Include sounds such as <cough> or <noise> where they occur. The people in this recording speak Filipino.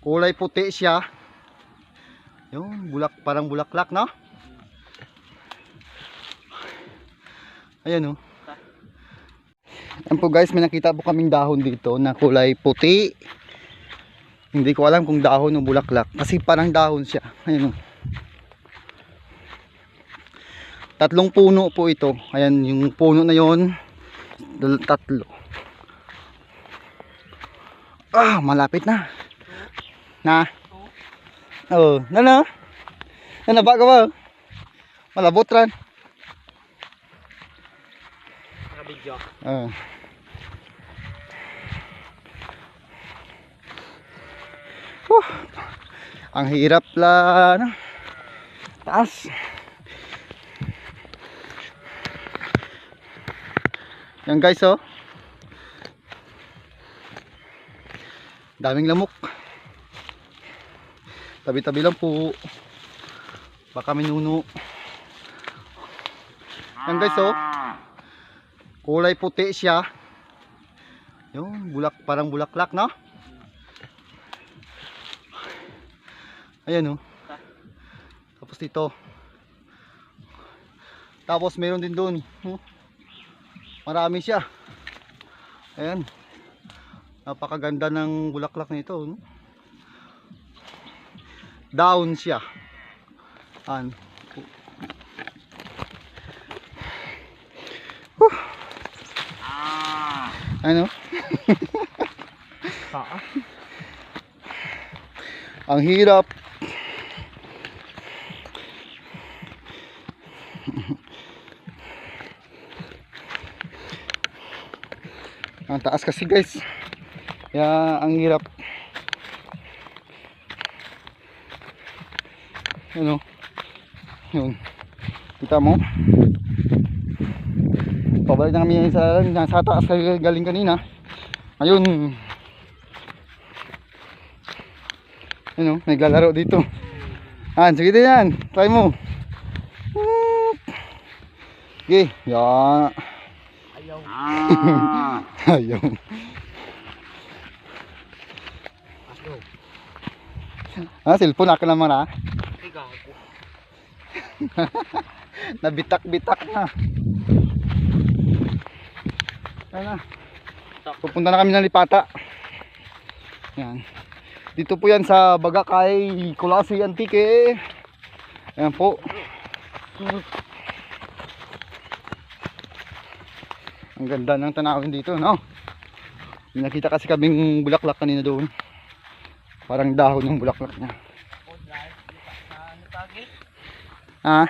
Kulay puti siya. Yung bulak, parang bulaklak, no? Ayan, oh. Ayan po guys, may nakita po kaming dahon dito na kulay puti. Hindi ko alam kung dahon o bulaklak. Kasi parang dahon siya. Ayan, oh. Tatlong puno po ito. Ayan, yung puno na yon tatlo. Ah, malapit na. Na. Oh, na na. Na ba ka ba? Malabot ran. Nakabidyo. Ah. Whew. Ang hirap la ano? Taas. Yan guys oh. Daming lamok. Tabi-tabi lang po. Baka minuno. Yan guys oh. Kulay puti siya. Yung bulak parang bulaklak, no? Ayan oh. Tapos dito. Tapos meron din doon. oh. Marami siya. Ayan. Napakaganda ng bulaklak nito. No? Down siya. An. Ano? <laughs> Paa. Ang hirap. ang taas kasi guys. Kaya ang hirap. Ano? Yun. Kita mo? Pabalik na kami sa, sa taas galing kanina. Ayun. Ano, naglalaro dito. Ah, sige din yan. Try mo. Okay, yan. <laughs> Ayaw. Ayaw. Ah, cellphone ako naman ah. <laughs> Nabitak-bitak na. Ayan na. Pupunta na kami ng Lipata. Yan. Dito po yan sa Bagakay, Kulasi, Antique. Ayan po. Ang ganda ng tanawin dito, no? Nakita kasi kaming bulaklak kanina doon. Parang dahon ng bulaklak niya. Oh,